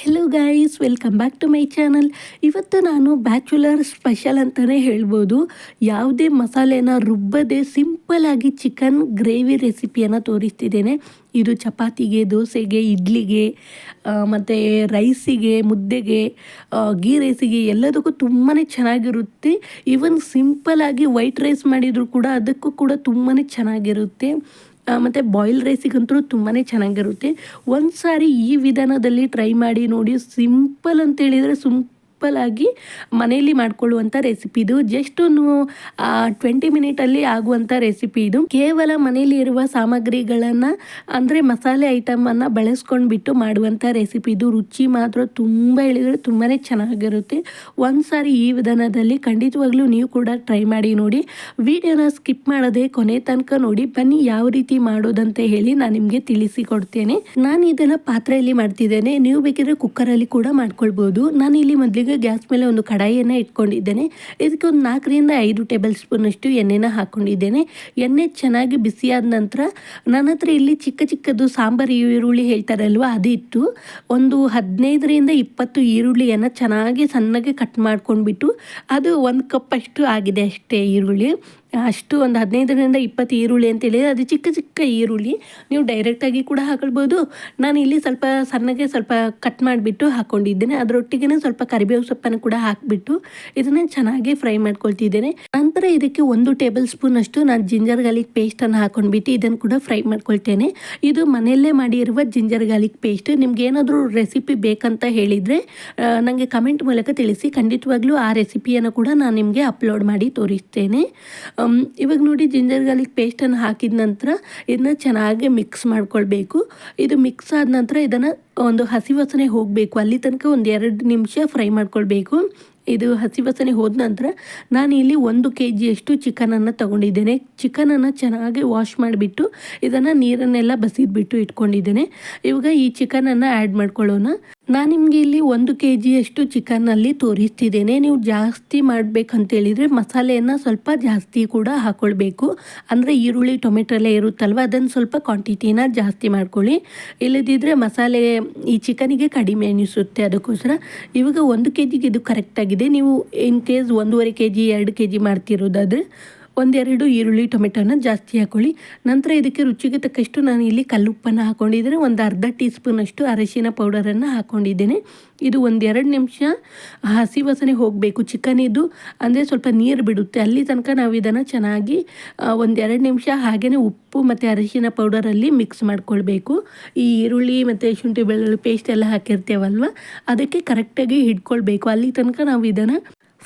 Hello guys welcome back to my channel ಇವತ್ತು ನಾನು bachelor special ಅಂತಲೇ ಹೇಳ್ಬೋದು. ಯಾವುದೇ ಮಸಾಲೆನ ರುಬ್ಬದೆ ಸಿಂಪಲ್ಲಾಗಿ ಚಿಕನ್ ಗ್ರೇವಿ ರೆಸಿಪಿಯನ್ನು ತೋರಿಸ್ತಿದ್ದೇನೆ. ಇದು ಚಪಾತಿಗೆ, ದೋಸೆಗೆ, ಇಡ್ಲಿಗೆ ಮತ್ತು ರೈಸಿಗೆ ಮುದ್ದೆಗೆ ಗೀ ರೈಸಿಗೆ ಎಲ್ಲದಕ್ಕೂ ತುಂಬಾ ಚೆನ್ನಾಗಿರುತ್ತೆ. ಈವನ್ ಸಿಂಪಲ್ಲಾಗಿ ವೈಟ್ ರೈಸ್ ಮಾಡಿದರೂ ಕೂಡ ಅದಕ್ಕೂ ಕೂಡ ತುಂಬಾ ಚೆನ್ನಾಗಿರುತ್ತೆ. ಮತ್ತು ಬಾಯ್ಲ್ ರೈಸಿಗಂತೂ ತುಂಬಾ ಚೆನ್ನಾಗಿರುತ್ತೆ. ಒಂದು ಸಾರಿ ಈ ವಿಧಾನದಲ್ಲಿ ಟ್ರೈ ಮಾಡಿ ನೋಡಿ ಸಿಂಪಲ್ ಅಂತೇಳಿದರೆ ಸುಮ್ ಸಿಂಪಲ್ಲಾಗಿ ಮನೆಯಲ್ಲಿ ಮಾಡ್ಕೊಳ್ಳುವಂಥ ರೆಸಿಪಿ ಇದು. ಜಸ್ಟ್ ಒಂದು ಟ್ವೆಂಟಿ ಮಿನಿಟಲ್ಲಿ ಆಗುವಂಥ ರೆಸಿಪಿ ಇದು. ಕೇವಲ ಮನೆಯಲ್ಲಿ ಇರುವ ಸಾಮಗ್ರಿಗಳನ್ನು, ಅಂದರೆ ಮಸಾಲೆ ಐಟಮನ್ನು ಬಳಸ್ಕೊಂಡ್ಬಿಟ್ಟು ಮಾಡುವಂಥ ರೆಸಿಪಿ ಇದು. ರುಚಿ ಮಾತ್ರ ತುಂಬ ಹೇಳಿದರೆ ತುಂಬಾ ಚೆನ್ನಾಗಿರುತ್ತೆ. ಒಂದು ಸಾರಿ ಈ ವಿಧಾನದಲ್ಲಿ ಖಂಡಿತವಾಗ್ಲೂ ನೀವು ಕೂಡ ಟ್ರೈ ಮಾಡಿ ನೋಡಿ. ವಿಡಿಯೋನ ಸ್ಕಿಪ್ ಮಾಡದೆ ಕೊನೆ ತನಕ ನೋಡಿ. ಬನ್ನಿ ಯಾವ ರೀತಿ ಮಾಡೋದಂತ ಹೇಳಿ ನಾನು ನಿಮಗೆ ತಿಳಿಸಿ ಕೊಡ್ತೇನೆ ನಾನು ಇದನ್ನು ಪಾತ್ರೆಯಲ್ಲಿ ಮಾಡ್ತಿದ್ದೇನೆ. ನೀವು ಬೇಕಿದ್ರೆ ಕುಕ್ಕರಲ್ಲಿ ಕೂಡ ಮಾಡ್ಕೊಳ್ಬೋದು. ನಾನು ಇಲ್ಲಿ ಮೊದಲಿಗೆ ಗ್ಯಾಸ್ ಮೇಲೆ ಒಂದು ಕಡಾಯಿಯನ್ನು ಇಟ್ಕೊಂಡಿದ್ದೇನೆ. ಇದಕ್ಕೆ ಒಂದು ನಾಲ್ಕರಿಂದ ಐದು ಟೇಬಲ್ ಸ್ಪೂನಷ್ಟು ಎಣ್ಣೆನ ಹಾಕ್ಕೊಂಡಿದ್ದೇನೆ ಎಣ್ಣೆ ಚೆನ್ನಾಗಿ ಬಿಸಿಯಾದ ನಂತರ ನನ್ನ ಹತ್ರ ಇಲ್ಲಿ ಚಿಕ್ಕ ಚಿಕ್ಕದು ಸಾಂಬಾರು ಈರುಳ್ಳಿ ಹೇಳ್ತಾರಲ್ವ ಅದು ಇತ್ತು ಒಂದು ಹದಿನೈದರಿಂದ ಇಪ್ಪತ್ತು ಈರುಳ್ಳಿಯನ್ನು ಚೆನ್ನಾಗಿ ಸಣ್ಣಗೆ ಕಟ್ ಮಾಡ್ಕೊಂಡ್ಬಿಟ್ಟು ಅದು ಒಂದು ಕಪ್ ಅಷ್ಟು ಆಗಿದೆ ಅಷ್ಟೇ ಈರುಳ್ಳಿ. ಅಷ್ಟು ಒಂದು ಹದಿನೈದರಿಂದ ಇಪ್ಪತ್ತು ಈರುಳ್ಳಿ ಅಂತೇಳಿ, ಅದು ಚಿಕ್ಕ ಚಿಕ್ಕ ಈರುಳ್ಳಿ ನೀವು ಡೈರೆಕ್ಟಾಗಿ ಕೂಡ ಹಾಕೊಳ್ಬೋದು. ನಾನು ಇಲ್ಲಿ ಸ್ವಲ್ಪ ಸಣ್ಣಗೆ ಸ್ವಲ್ಪ ಕಟ್ ಮಾಡಿಬಿಟ್ಟು ಹಾಕ್ಕೊಂಡಿದ್ದೇನೆ ಅದರೊಟ್ಟಿಗೆ ಸ್ವಲ್ಪ ಕರಿಬೇವು ಸೊಪ್ಪನ್ನು ಕೂಡ ಹಾಕಿಬಿಟ್ಟು ಇದನ್ನು ಚೆನ್ನಾಗಿ ಫ್ರೈ ಮಾಡ್ಕೊಳ್ತಿದ್ದೇನೆ. ನಂತರ ಇದಕ್ಕೆ ಒಂದು ಟೇಬಲ್ ಸ್ಪೂನ್ ಅಷ್ಟು ನಾನು ಜಿಂಜರ್ ಗಾರ್ಲಿಕ್ ಪೇಸ್ಟನ್ನು ಹಾಕೊಂಡ್ಬಿಟ್ಟು ಇದನ್ನು ಕೂಡ ಫ್ರೈ ಮಾಡ್ಕೊಳ್ತೇನೆ. ಇದು ಮನೆಯಲ್ಲೇ ಮಾಡಿರುವ ಜಿಂಜರ್ ಗಾರ್ಲಿಕ್ ಪೇಸ್ಟ್. ನಿಮ್ಗೆ ಏನಾದರೂ ರೆಸಿಪಿ ಬೇಕಂತ ಹೇಳಿದರೆ ನನಗೆ ಕಮೆಂಟ್ ಮೂಲಕ ತಿಳಿಸಿ. ಖಂಡಿತವಾಗ್ಲೂ ಆ ರೆಸಿಪಿಯನ್ನು ಕೂಡ ನಾನು ನಿಮಗೆ ಅಪ್ಲೋಡ್ ಮಾಡಿ ತೋರಿಸ್ತೇನೆ. ಇವಾಗ ನೋಡಿ ಜಿಂಜರ್ ಗಾರ್ಲಿಕ್ ಪೇಸ್ಟನ್ನು ಹಾಕಿದ ನಂತರ ಇದನ್ನ ಚೆನ್ನಾಗಿ ಮಿಕ್ಸ್ ಮಾಡ್ಕೊಳ್ಬೇಕು. ಇದು ಮಿಕ್ಸ್ ಆದ ನಂತರ ಇದನ್ನು ಒಂದು ಹಸಿ ವಾಸನೆ ಹೋಗಬೇಕು. ಅಲ್ಲಿ ತನಕ ಒಂದು ಎರಡು ನಿಮಿಷ ಫ್ರೈ ಮಾಡ್ಕೊಳ್ಬೇಕು. ಇದು ಹಸಿ ವಾಸನೆ ಹೋದ ನಂತರ ನಾನು ಇಲ್ಲಿ ಒಂದು ಕೆ ಜಿಯಷ್ಟು ಚಿಕನನ್ನು ತೊಗೊಂಡಿದ್ದೇನೆ. ಚಿಕನನ್ನು ಚೆನ್ನಾಗಿ ವಾಶ್ ಮಾಡಿಬಿಟ್ಟು ಇದನ್ನು ನೀರನ್ನೆಲ್ಲ ಬಸಿದ್ಬಿಟ್ಟು ಇಟ್ಕೊಂಡಿದ್ದೇನೆ. ಇವಾಗ ಈ ಚಿಕನನ್ನು ಆ್ಯಡ್ ಮಾಡ್ಕೊಳ್ಳೋಣ. ನಾನು ನಿಮಗೆ ಇಲ್ಲಿ ಒಂದು ಕೆ ಜಿಯಷ್ಟು ಚಿಕನ್ನಲ್ಲಿ ತೋರಿಸ್ತಿದ್ದೇನೆ. ನೀವು ಜಾಸ್ತಿ ಮಾಡಬೇಕಂತೇಳಿದರೆ ಮಸಾಲೆಯನ್ನು ಸ್ವಲ್ಪ ಜಾಸ್ತಿ ಕೂಡ ಹಾಕ್ಕೊಳ್ಬೇಕು ಅಂದರೆ ಈರುಳ್ಳಿ ಟೊಮೆಟೊ ಎಲ್ಲ ಇರುತ್ತಲ್ವ, ಅದನ್ನು ಸ್ವಲ್ಪ ಕ್ವಾಂಟಿಟಿನ ಜಾಸ್ತಿ ಮಾಡ್ಕೊಳ್ಳಿ. ಇಲ್ಲದಿದ್ದರೆ ಮಸಾಲೆ ಈ ಚಿಕನಿಗೆ ಕಡಿಮೆ ಅನಿಸುತ್ತೆ ಅದಕ್ಕೋಸ್ಕರ. ಇವಾಗ ಒಂದು ಕೆ ಜಿಗೆ ಇದು ಕರೆಕ್ಟಾಗಿದೆ ನೀವು ಇನ್ ಕೇಸ್ ಒಂದೂವರೆ ಕೆ ಜಿ ಎರಡು ಕೆ ಜಿ ಮಾಡ್ತಿರೋದಾದರೆ ಒಂದೆರಡು ಈರುಳ್ಳಿ, ಟೊಮೆಟೊನ ಜಾಸ್ತಿ ಹಾಕೊಳ್ಳಿ. ನಂತರ ಇದಕ್ಕೆ ರುಚಿಗೆ ತಕ್ಕಷ್ಟು ನಾನು ಇಲ್ಲಿ ಕಲ್ಲುಪ್ಪನ್ನು ಹಾಕ್ಕೊಂಡಿದ್ದೇನೆ ಒಂದು ಅರ್ಧ ಟೀ ಸ್ಪೂನಷ್ಟು ಅರಶಿನ ಪೌಡರನ್ನು ಹಾಕ್ಕೊಂಡಿದ್ದೇನೆ ಇದು ಒಂದೆರಡು ನಿಮಿಷ ಹಸಿ ವಾಸನೆ ಹೋಗಬೇಕು ಚಿಕನ್ ಇದು ಅಂದರೆ ಸ್ವಲ್ಪ ನೀರು ಬಿಡುತ್ತೆ. ಅಲ್ಲಿ ತನಕ ನಾವು ಇದನ್ನು ಚೆನ್ನಾಗಿ ಒಂದೆರಡು ನಿಮಿಷ ಹಾಗೆಯೇ ಉಪ್ಪು ಮತ್ತು ಅರಿಶಿನ ಪೌಡರಲ್ಲಿ ಮಿಕ್ಸ್ ಮಾಡ್ಕೊಳ್ಬೇಕು. ಈ ಈರುಳ್ಳಿ ಮತ್ತು ಶುಂಠಿ ಬೆಳ್ಳುಳ್ಳಿ ಪೇಸ್ಟ್ ಎಲ್ಲ ಹಾಕಿರ್ತೇವಲ್ವ? ಅದಕ್ಕೆ ಕರೆಕ್ಟಾಗಿ ಹಿಡ್ಕೊಳ್ಬೇಕು. ಅಲ್ಲಿ ತನಕ ನಾವು ಇದನ್ನು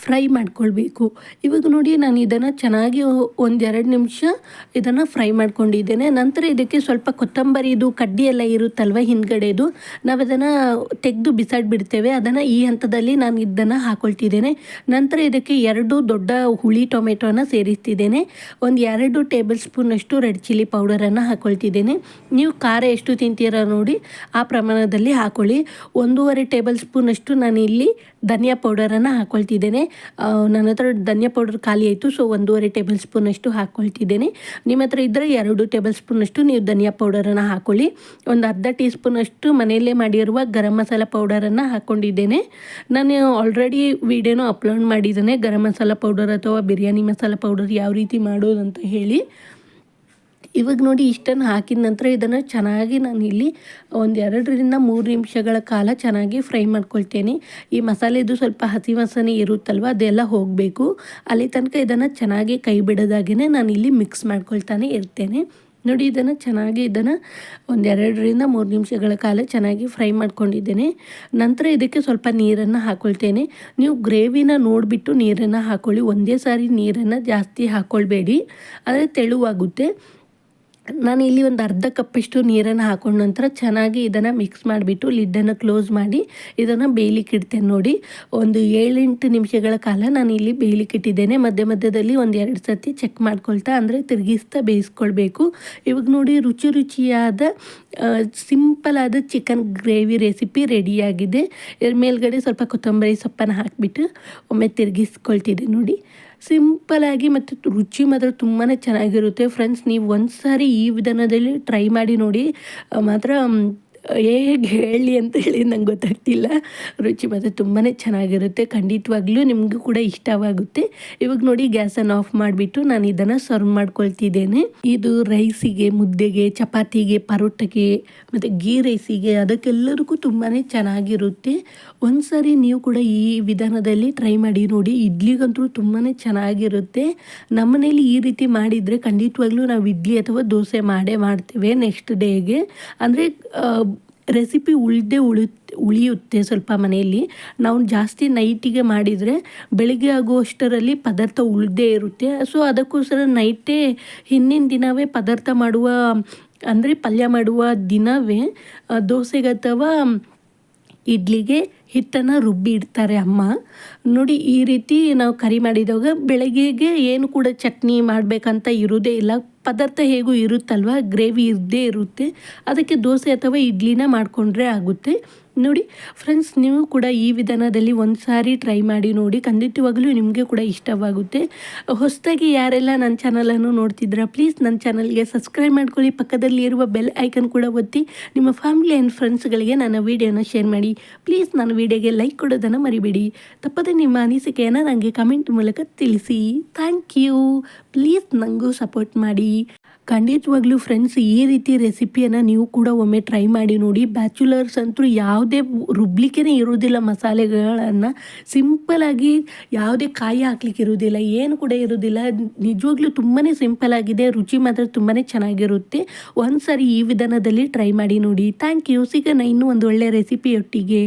ಫ್ರೈ ಮಾಡ್ಕೊಳ್ಬೇಕು. ಇವಾಗ ನೋಡಿ ನಾನು ಇದನ್ನು ಚೆನ್ನಾಗಿ ಒಂದೆರಡು ನಿಮಿಷ ಇದನ್ನು ಫ್ರೈ ಮಾಡ್ಕೊಂಡಿದ್ದೇನೆ. ನಂತರ ಇದಕ್ಕೆ ಸ್ವಲ್ಪ ಕೊತ್ತಂಬರಿದು ಕಡ್ಡಿ ಎಲ್ಲ ಇರುತ್ತಲ್ವ ಹಿಂದ್ಗಡೆದು, ನಾವು ಅದನ್ನು ತೆಗೆದು ಬಿಸಾಡಿಬಿಡ್ತೇವೆ. ಅದನ್ನು ಈ ಹಂತದಲ್ಲಿ ನಾನು ಇದನ್ನು ಹಾಕೊಳ್ತಿದ್ದೇನೆ. ನಂತರ ಇದಕ್ಕೆ ಎರಡು ದೊಡ್ಡ ಹುಳಿ ಟೊಮೆಟೊನ ಸೇರಿಸ್ತಿದ್ದೇನೆ. ಒಂದು ಎರಡು ಟೇಬಲ್ ಸ್ಪೂನಷ್ಟು ರೆಡ್ ಚಿಲ್ಲಿ ಪೌಡರನ್ನು ಹಾಕೊಳ್ತಿದ್ದೇನೆ. ನೀವು ಖಾರ ಎಷ್ಟು ತಿಂತೀರ ನೋಡಿ ಆ ಪ್ರಮಾಣದಲ್ಲಿ ಹಾಕೊಳ್ಳಿ. ಒಂದೂವರೆ ಟೇಬಲ್ ಸ್ಪೂನಷ್ಟು ನಾನು ಇಲ್ಲಿ ಧನಿಯಾ ಪೌಡರನ್ನು ಹಾಕ್ಕೊಳ್ತಿದ್ದೇನೆ ನನ್ನ ಹತ್ರ ಧನಿಯಾ ಪೌಡರ್ ಖಾಲಿ ಆಯಿತು ಸೊ ಒಂದೂವರೆ ಟೇಬಲ್ ಸ್ಪೂನಷ್ಟು ಹಾಕ್ಕೊಳ್ತಿದ್ದೇನೆ ನಿಮ್ಮ ಹತ್ರ ಇದ್ದರೆ ಎರಡು ಟೇಬಲ್ ಸ್ಪೂನಷ್ಟು ನೀವು ಧನಿಯಾ ಪೌಡರನ್ನು ಹಾಕ್ಕೊಳ್ಳಿ ಒಂದು ಅರ್ಧ ಟೀ ಸ್ಪೂನಷ್ಟು ಮನೆಯಲ್ಲೇ ಮಾಡಿರುವ ಗರಂ ಮಸಾಲ ಪೌಡರನ್ನು ಹಾಕ್ಕೊಂಡಿದ್ದೇನೆ ನಾನು ಆಲ್ರೆಡಿ ವಿಡಿಯೋನು ಅಪ್ಲೋಡ್ ಮಾಡಿದ್ದೇನೆ. ಗರಂ ಮಸಾಲ ಪೌಡರ್ ಅಥವಾ ಬಿರಿಯಾನಿ ಮಸಾಲ ಪೌಡರ್ ಯಾವ ರೀತಿ ಮಾಡೋದಂತ ಹೇಳಿ. ಇವಾಗ ನೋಡಿ ಇಷ್ಟನ್ನು ಹಾಕಿದ ನಂತರ ಇದನ್ನು ಚೆನ್ನಾಗಿ ನಾನು ಇಲ್ಲಿ ಒಂದು ಎರಡರಿಂದ ಮೂರು ನಿಮಿಷಗಳ ಕಾಲ ಚೆನ್ನಾಗಿ ಫ್ರೈ ಮಾಡ್ಕೊಳ್ತೇನೆ. ಈ ಮಸಾಲೆದು ಸ್ವಲ್ಪ ಹಸಿ ವಾಸನೆ ಇರುತ್ತಲ್ವ, ಅದೆಲ್ಲ ಹೋಗಬೇಕು. ಅಲ್ಲಿ ತನಕ ಇದನ್ನು ಚೆನ್ನಾಗಿ ಕೈ ಬಿಡೋದಾಗೇ ನಾನು ಇಲ್ಲಿ ಮಿಕ್ಸ್ ಮಾಡ್ಕೊಳ್ತಾನೆ ಇರ್ತೇನೆ. ನೋಡಿ ಇದನ್ನು ಚೆನ್ನಾಗಿ ಇದನ್ನು ಒಂದೆರಡರಿಂದ ಮೂರು ನಿಮಿಷಗಳ ಕಾಲ ಚೆನ್ನಾಗಿ ಫ್ರೈ ಮಾಡ್ಕೊಂಡಿದ್ದೇನೆ. ನಂತರ ಇದಕ್ಕೆ ಸ್ವಲ್ಪ ನೀರನ್ನು ಹಾಕ್ಕೊಳ್ತೇನೆ ನೀವು ಗ್ರೇವಿನ ನೋಡಿಬಿಟ್ಟು ನೀರನ್ನು ಹಾಕ್ಕೊಳ್ಳಿ ಒಂದೇ ಸಾರಿ ನೀರನ್ನು ಜಾಸ್ತಿ ಹಾಕ್ಕೊಳ್ಬೇಡಿ ಆದರೆ ತೆಳುವಾಗುತ್ತೆ. ನಾನು ಇಲ್ಲಿ ಒಂದು ಅರ್ಧ ಕಪ್ಪಿಷ್ಟು ನೀರನ್ನು ಹಾಕೊಂಡ ನಂತರ ಚೆನ್ನಾಗಿ ಇದನ್ನು ಮಿಕ್ಸ್ ಮಾಡಿಬಿಟ್ಟು ಲಿಡ್ಡನ್ನು ಕ್ಲೋಸ್ ಮಾಡಿ ಇದನ್ನು ಬೇಯಲಿಕ್ಕೆ ಇಡ್ತೇನೆ ನೋಡಿ. ಒಂದು ಏಳೆಂಟು ನಿಮಿಷಗಳ ಕಾಲ ನಾನು ಇಲ್ಲಿ ಬೇಯಲಿಕ್ಕೆ ಇಟ್ಟಿದ್ದೇನೆ. ಮಧ್ಯ ಮಧ್ಯದಲ್ಲಿ ಒಂದು ಎರಡು ಸರ್ತಿ ಚೆಕ್ ಮಾಡ್ಕೊಳ್ತಾ ಅಂದರೆ ತಿರುಗಿಸ್ತಾ ಬೇಯಿಸ್ಕೊಳ್ಬೇಕು. ಇವಾಗ ನೋಡಿ ರುಚಿ ರುಚಿಯಾದ ಸಿಂಪಲ್ ಆದ ಚಿಕನ್ ಗ್ರೇವಿ ರೆಸಿಪಿ ರೆಡಿಯಾಗಿದೆ ಮೇಲ್ಗಡೆ ಸ್ವಲ್ಪ ಕೊತ್ತಂಬರಿ ಸೊಪ್ಪನ್ನು ಹಾಕಿಬಿಟ್ಟು ಒಮ್ಮೆ ತಿರುಗಿಸ್ಕೊಳ್ತಿದ್ದೆ ನೋಡಿ. ಸಿಂಪಲಾಗಿ ಮತ್ತು ರುಚಿ ಮಾತ್ರ ತುಂಬಾ ಚೆನ್ನಾಗಿರುತ್ತೆ. ಫ್ರೆಂಡ್ಸ್ ನೀವು ಒಂದು ಸಾರಿ ಈ ವಿಧಾನದಲ್ಲಿ ಟ್ರೈ ಮಾಡಿ ನೋಡಿ. ಮಾತ್ರ ಹೇಗೆ ಹೇಳಿ ಅಂತ ಹೇಳಿ ನಂಗೆ ಗೊತ್ತಾಗ್ತಿಲ್ಲ. ರುಚಿ ಮಾತ್ರ ತುಂಬಾ ಚೆನ್ನಾಗಿರುತ್ತೆ. ಖಂಡಿತವಾಗ್ಲೂ ನಿಮಗೂ ಕೂಡ ಇಷ್ಟವಾಗುತ್ತೆ. ಇವಾಗ ನೋಡಿ ಗ್ಯಾಸನ್ನು ಆಫ್ ಮಾಡಿಬಿಟ್ಟು ನಾನು ಇದನ್ನು ಸರ್ವ್ ಮಾಡ್ಕೊಳ್ತಿದ್ದೇನೆ. ಇದು ರೈಸಿಗೆ, ಮುದ್ದೆಗೆ, ಚಪಾತಿಗೆ, ಪರೋಟಕ್ಕೆ ಮತ್ತು ಗೀ ರೈಸಿಗೆ ಅದಕ್ಕೆಲ್ಲರಿಗೂ ತುಂಬಾ ಚೆನ್ನಾಗಿರುತ್ತೆ. ಒಂದು ನೀವು ಕೂಡ ಈ ವಿಧಾನದಲ್ಲಿ ಟ್ರೈ ಮಾಡಿ ನೋಡಿ. ಇಡ್ಲಿಗಂತೂ ತುಂಬಾ ಚೆನ್ನಾಗಿರುತ್ತೆ. ನಮ್ಮನೇಲಿ ಈ ರೀತಿ ಮಾಡಿದರೆ ಖಂಡಿತವಾಗ್ಲೂ ನಾವು ಇಡ್ಲಿ ಅಥವಾ ದೋಸೆ ಮಾಡೇ ಮಾಡ್ತೇವೆ ನೆಕ್ಸ್ಟ್ ಡೇಗೆ. ಅಂದರೆ ರೆಸಿಪಿ ಉಳಿದೇ ಉಳಿ, ಉಳಿಯುತ್ತೆ ಸ್ವಲ್ಪ ಮನೆಯಲ್ಲಿ. ನಾವು ಜಾಸ್ತಿ ನೈಟಿಗೆ ಮಾಡಿದರೆ ಬೆಳಿಗ್ಗೆ ಆಗುವಷ್ಟರಲ್ಲಿ ಪದಾರ್ಥ ಉಳ್ದೇ ಇರುತ್ತೆ. ಸೊ ಅದಕ್ಕೋಸ್ಕರ ನೈಟೇ ಹಿಂದಿನ ದಿನವೇ ಪದಾರ್ಥ ಮಾಡುವ, ಅಂದರೆ ಪಲ್ಯ ಮಾಡುವ ದಿನವೇ ದೋಸೆಗೆ ಅಥವಾ ಇಡ್ಲಿಗೆ ಹಿಟ್ಟನ್ನು ರುಬ್ಬಿ ಇಡ್ತಾರೆ ಅಮ್ಮ. ನೋಡಿ, ಈ ರೀತಿ ನಾವು ಕರಿ ಮಾಡಿದಾಗ ಬೆಳಗ್ಗೆಗೆ ಏನು ಕೂಡ ಚಟ್ನಿ ಮಾಡಬೇಕಂತ ಇರೋದೇ ಇಲ್ಲ. ಪದಾರ್ಥ ಹೇಗೂ ಇರುತ್ತಲ್ವ? ಗ್ರೇವಿ ಇದ್ದೇ ಇರುತ್ತೆ. ಅದಕ್ಕೆ ದೋಸೆ ಅಥವಾ ಇಡ್ಲಿನ ಮಾಡಿಕೊಂಡ್ರೆ ಆಗುತ್ತೆ. ನೋಡಿ ಫ್ರೆಂಡ್ಸ್ ನೀವು ಕೂಡ ಈ ವಿಧಾನದಲ್ಲಿ ಒಂದು ಸಾರಿ ಟ್ರೈ ಮಾಡಿ ನೋಡಿ, ಖಂಡಿತವಾಗಲೂ ನಿಮಗೆ ಕೂಡ ಇಷ್ಟವಾಗುತ್ತೆ. ಹೊಸದಾಗಿ ಯಾರೆಲ್ಲ ನನ್ನ ಚಾನಲನ್ನು ನೋಡ್ತಿದ್ದೀರಾ ಪ್ಲೀಸ್ ನನ್ನ ಚಾನಲ್ಗೆ ಸಬ್ಸ್ಕ್ರೈಬ್ ಮಾಡ್ಕೊಳ್ಳಿ. ಪಕ್ಕದಲ್ಲಿ ಇರುವ ಬೆಲ್ ಐಕನ್ ಕೂಡ ಒತ್ತಿ, ನಿಮ್ಮ ಫ್ಯಾಮಿಲಿ ಆ್ಯಂಡ್ ಫ್ರೆಂಡ್ಸ್ಗಳಿಗೆ ನನ್ನ ವೀಡಿಯೋನ ಶೇರ್ ಮಾಡಿ. ಪ್ಲೀಸ್ ನನ್ನ ವೀಡಿಯೋಗೆ ಲೈಕ್ ಕೊಡೋದನ್ನು ಮರಿಬೇಡಿ. ತಪ್ಪದೆ ನಿಮ್ಮ ಅನಿಸಿಕೆಯನ್ನು ನನಗೆ ಕಮೆಂಟ್ ಮೂಲಕ ತಿಳಿಸಿ. ಥ್ಯಾಂಕ್ ಯು ಪ್ಲೀಸ್ ನನಗೂ ಸಪೋರ್ಟ್ ಮಾಡಿ. ಖಂಡಿತವಾಗ್ಲೂ ಫ್ರೆಂಡ್ಸ್ ಈ ರೀತಿ ರೆಸಿಪಿಯನ್ನು ನೀವು ಕೂಡ ಒಮ್ಮೆ ಟ್ರೈ ಮಾಡಿ ನೋಡಿ. ಬ್ಯಾಚುಲರ್ಸ್ ಅಂತೂ ಯಾವುದೇ ರುಬ್ಲಿಕ್ಕೇ ಇರೋದಿಲ್ಲ ಮಸಾಲೆಗಳನ್ನು. ಸಿಂಪಲಾಗಿ ಯಾವುದೇ ಕಾಯಿ ಹಾಕ್ಲಿಕ್ಕೆ ಇರೋದಿಲ್ಲ ಏನು ಕೂಡ ಇರೋದಿಲ್ಲ ನಿಜವಾಗ್ಲೂ ತುಂಬಾ ಸಿಂಪಲ್ ಆಗಿದೆ, ರುಚಿ ಮಾತ್ರ ತುಂಬಾ ಚೆನ್ನಾಗಿರುತ್ತೆ. ಒಂದು ಸಾರಿ ಈ ವಿಧಾನದಲ್ಲಿ ಟ್ರೈ ಮಾಡಿ ನೋಡಿ. ಥ್ಯಾಂಕ್ ಯು ಸಿಗೋಣ ಇನ್ನೂ ಒಂದು ಒಳ್ಳೆಯ ರೆಸಿಪಿಯೊಟ್ಟಿಗೆ